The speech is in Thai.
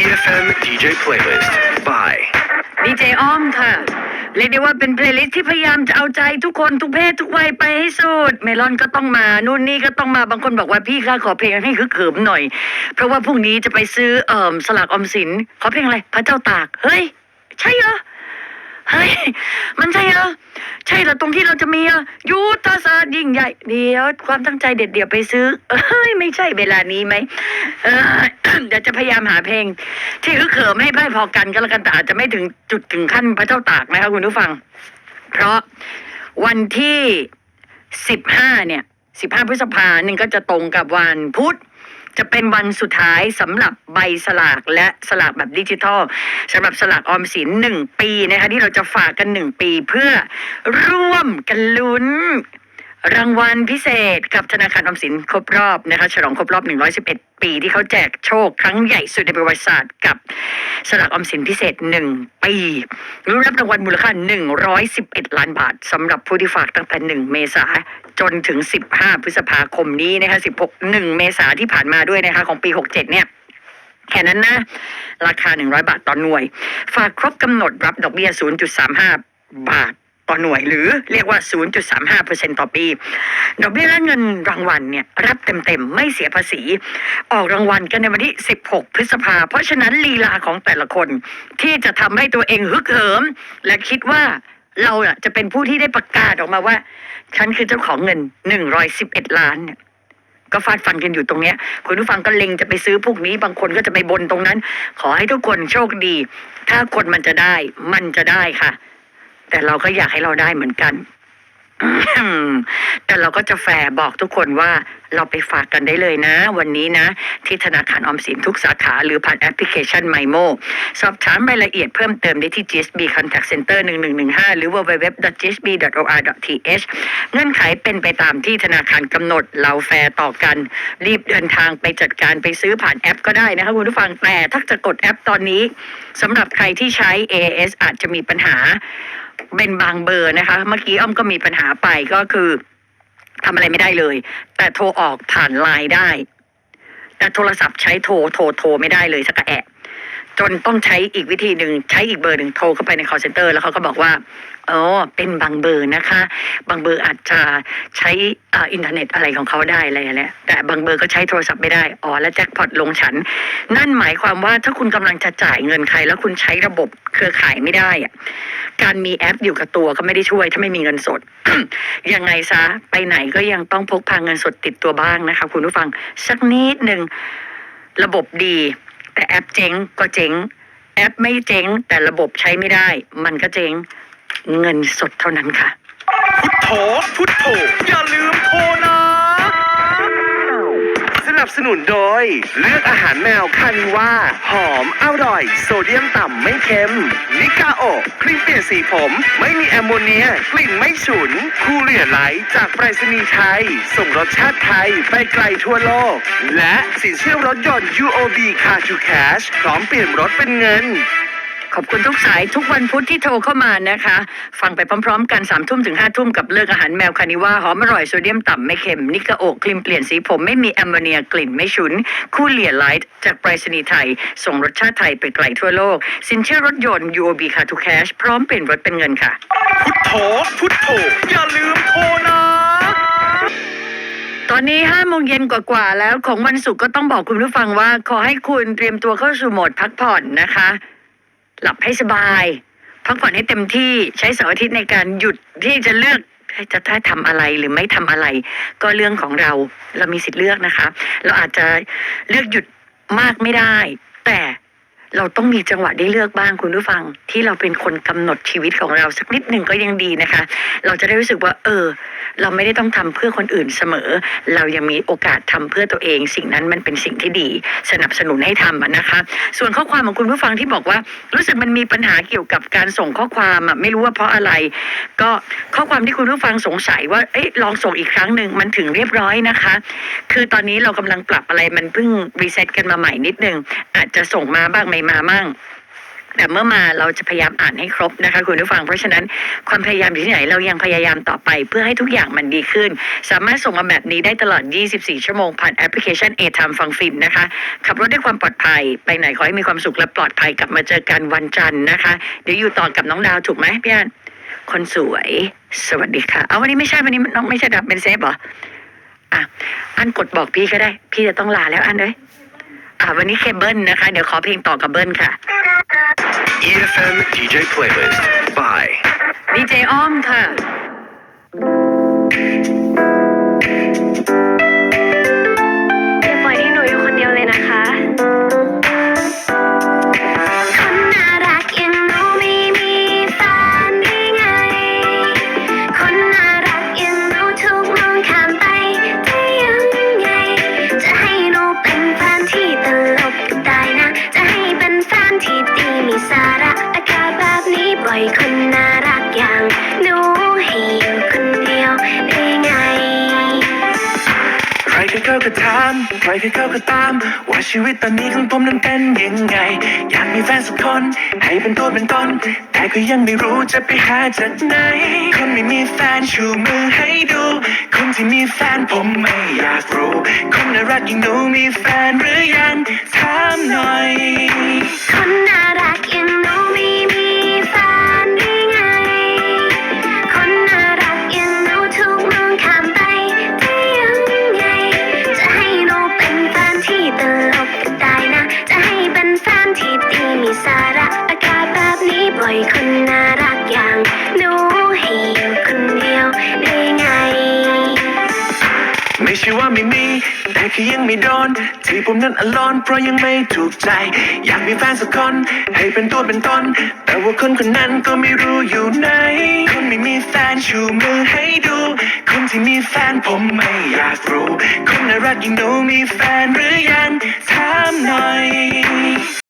EFM DJ Playlist by ดีเจอ้อมค่ะ เรียกได้ว่าเป็นเพลย์ลิสต์ที่พยายามจะเอาใจทุกคนทุกเพศทุกวัยไปให้สุด เมลอนก็ต้องมา นู่นนี่ก็ต้องมา บางคนบอกว่าพี่คะขอเพลงให้คึกเขิมหน่อย เพราะว่าพรุ่งนี้จะไปซื้อเอ่อสลากออมสิน ขอเพลงอะไร พระเจ้าตาก เฮ้ย ใช่เหรอ เฮ้ย มันใช่เหรอ ใช่เหรอตรงที่เราจะมีอะยุทธศาสตร์ยิ่งใหญ่ เดี๋ยวความตั้งใจเด็ดเดี๋ยวไปซื้อ เอ้ย ไม่ใช่เวลานี้ไหมเออเดี๋ยวจะพยายามหาเพลง ที่ฮึกเหิมให้ไพ่พอกันก็แล้วกันแต่อาจจะไม่ถึงจุดถึงขั้นพระเจ้าตากนะคะคุณผู้ฟัง เพราะวันที่สิบห้าเนี่ยสิบห้าพฤษภาหนึ่งก็จะตรงกับวันพุธ จะเป็นวันสุดท้ายสำหรับใบสลากและสลากแบบดิจิทัลสำหรับสลากออมสินหนึ่งปีนะคะที่เราจะฝากกันหนึ่งปีเพื่อร่วมกันลุ้นรางวัลพิเศษกับธนาคารออมสินครบรอบนะคะฉลองครบรอบ 111 ปีที่เขาแจกโชคครั้งใหญ่สุดในประวัติศาสตร์กับสลากออมสินพิเศษ 1 ปีรู้รับรางวัลมูลค่า 111 ล้านบาทสำหรับผู้ที่ฝากตั้งแต่ 1 เมษา จนถึง 15 พฤษภาคมนี้นะคะ16 1 เมษาที่ผ่านมาด้วยนะคะของปี 67 เนี่ยแค่นั้นนะ ราคา 100 บาทต่อหน่วย ฝากครบกำหนดรับดอกเบี้ย 0.35 บาทต่อหน่วยหรือเรียกว่า 0.35%ต่อปี ดอกเบี้ยและเงินรางวัลเนี่ยรับเต็มๆ ไม่เสียภาษี ออกรางวัลกันในวันที่ 16 พฤษภา เพราะฉะนั้นลีลาของแต่ละคนที่จะทำให้ตัวเองฮึกเหิม และคิดว่า เราอะจะเป็นผู้ที่ได้ประกาศออกมาว่า ฉันคือเจ้าของเงินหนึ่งร้อยสิบเอ็ดล้านเนี่ยก็ฟาดฟันกันอยู่ตรงเนี้ยคุณผู้ฟังก็เล็งจะไปซื้อพวกนี้ บางคนก็จะไปบนตรงนั้น ขอให้ทุกคนโชคดี ถ้าคนมันจะได้ มันจะได้ค่ะ แต่เราก็อยากให้เราได้เหมือนกัน แต่เราก็จะแฟบอกทุกคนว่าเราไปฝากกันได้เลยนะ วันนี้นะ ที่ธนาคารออมสินทุกสาขาหรือผ่านแอปพลิเคชัน m มโมสอบถามรายละเอียดเพิ่มเติมได้ที่ GSB Contact Center 1115 หรือ www.gsb.or.th เงื่อนไขเป็นไปตามที่ธนาคารกำหนดเราแฟร์ต่อกัน รีบเดินทางไปจัดการไปซื้อผ่านแอปก็ได้นะคะคุณผู้ฟังแต่ถ้าจะกดแอปตอนนี้สำหรับใครที่ใช้ AS อาจจะมีปัญหา เป็นบางเบอร์นะคะ เมื่อกี้อ้อมก็มีปัญหาไปก็คือทำอะไรไม่ได้เลย แต่โทรออกผ่านไลน์ได้ แต่โทรศัพท์ใช้โทรโทรโทรไม่ได้เลยสักกระแอะ จนต้องใช้อีกวิธีหนึ่งใช้อีกเบอร์หนึ่งโทรเข้าไปใน call center แล้วเขาก็บอกว่าอ๋อเป็นบางเบอร์นะคะ บางเบอร์อาจจะใช้อินเทอร์เน็ตอะไรของเขาได้อะไรอย่างเงี้ยแต่บางเบอร์ก็ใช้โทรศัพท์ไม่ได้อ๋อแล้วแจ็คพอตลงฉัน นั่นหมายความว่าถ้าคุณกำลังจะจ่ายเงินใคร แล้วคุณใช้ระบบเครือข่ายไม่ได้อะการมีแอปอยู่กับตัวก็ไม่ได้ช่วย ถ้าไม่มีเงินสด ยังไงซะไปไหนก็ยังต้องพกพาเงินสดติดตัวบ้างนะคะ คุณผู้ฟังสักนิดหนึ่งระบบดี แต่แอปเจ๊งก็เจ๊ง แอปไม่เจ๊ง แต่ระบบใช้ไม่ได้ มันก็เจ๊ง เงินสดเท่านั้นค่ะ พุทโธพุทโธอย่าลืมโทรนะ นับสนุนโดย เลือกอาหารแมวคานิว่า หอมอร่อย โซเดียมต่ำไม่เค็ม นิกาโอครีมเปลี่ยนสีผม ไม่มีแอมโมเนีย กลิ่นไม่ฉุน คูเรียไลท์จากไปรษณีย์ไทย ส่งรสชาติไทย ไปไกลทั่วโลก และสินเชื่อรถยนต์ UOB Car to Cash พร้อมเปลี่ยนรถเป็นเงิน ขอบคุณทุกสายทุกวันพุธที่โทรเข้ามานะคะ ฟังไปพร้อมๆ กันสามทุ่มถึงห้าทุ่มกับเลือกอาหารแมวคานิว่าหอมอร่อยโซเดียมต่ำไม่เค็ม นิกาโอกครีมเปลี่ยนสีผมไม่มีแอมโมเนียกลิ่นไม่ฉุน คู่เหลี่ยไลท์จากไปรษณีย์ไทย ส่งรสชาติไทยไปไกลทั่วโลก สินเชื่อรถยนต์ UOB Car to Cash พร้อมเปลี่ยนรถเป็นเงินค่ะ พุทโธพุทโธอย่าลืมโทรนะตอนนี้ห้าโมงเย็นกว่าๆแล้วของวันศุกร์ก็ต้องบอกคุณผู้ฟังว่า ขอให้คุณเตรียมตัวเข้าสู่โหมดพักผ่อนนะคะ หลับให้สบายพักผ่อนให้เต็มที่ใช้เสาร์อาทิตย์ในการหยุดที่จะเลือกจะถ้าทำอะไรหรือไม่ทำอะไร ก็เรื่องของเราเรามีสิทธิ์เลือกนะคะ เราอาจจะเลือกหยุดมากไม่ได้ แต่ เราต้องมีจังหวะได้เลือกบ้างคุณผู้ฟัง ที่เราเป็นคนกำหนดชีวิตของเราสักนิดหนึ่งก็ยังดีนะคะ เราจะได้รู้สึกว่า เออ เราไม่ได้ต้องทำเพื่อคนอื่นเสมอ เรายังมีโอกาสทำเพื่อตัวเอง สิ่งนั้นมันเป็นสิ่งที่ดี สนับสนุนให้ทำนะคะ ส่วนข้อความของคุณผู้ฟังที่บอกว่า รู้สึกมันมีปัญหาเกี่ยวกับการส่งข้อความอะไม่รู้ว่าเพราะอะไร ก็ข้อความที่คุณผู้ฟังสงสัยว่าเอ๊ะลองส่งอีกครั้งหนึ่งมันถึงเรียบร้อยนะคะ คือตอนนี้เรากำลังปรับอะไรมันเพิ่งรีเซ็ตกันมาใหม่นิดนึงอาจจะส่งมาบ้างไม่มามั่งแต่เมื่อมาเราจะพยายามอ่านให้ครบนะคะคุณผู้ฟัง เพราะฉะนั้นความพยายามอยู่ที่ไหนเรายังพยายามต่อไป เพื่อให้ทุกอย่างมันดีขึ้น สามารถส่งมาแบบนี้ได้ตลอด 24 ชั่วโมง ผ่านแอปพลิเคชัน a t i m e ฟังฟินนะคะ ขับรถด้วยความปลอดภัย ไปไหนขอให้มีความสุขและปลอดภัยกลับมาเจอกันวันจันทร์นะคะ เดี๋ยวอยู่ต่อกับน้องดาวถูกไหมพี่อันคนสวย สวัสดีค่ะ เอาวันนี้ไม่ใช่วันนี้น้องไม่ใช่ดับเป็นเซฟเหรออะอันกดบอกพี่ก็ได้ พี่จะต้องลาแล้วอันเลย อะวันนี้เคเบิลนะคะ เดี๋ยวขอเพลงต่อกับเบิลค่ะ EFM DJ Playlist by ดีเจอ้อมค่ะ ใครก็เขาก็ถามใครที่เขาก็ตาม ว่าชีวิตตอนนี้ของผมนั้นเป็นยังไง อยากมีแฟนสักคน ให้เป็นตัวเป็นตนแต่ก็ยังไม่รู้จะไปหาจากไหน คนไม่มีแฟนชูมือให้ดู คนที่มีแฟนผมไม่อยากรู้ คนน่ารักอย่างหนูมีแฟนหรือยัง แค่ยังไม่โดนที่ผมนั้นอลอนเพราะยังไม่ถูกใจ อยากมีแฟนสักคน ให้เป็นตัวเป็นตน แต่ว่าคนคนนั้นก็ไม่รู้อยู่ไหน คนไม่มีแฟนชูมือให้ดู คนที่มีแฟนผมไม่อยากรู้ คนน่ารักอย่างหนูมีแฟนหรือยัง ถามหน่อย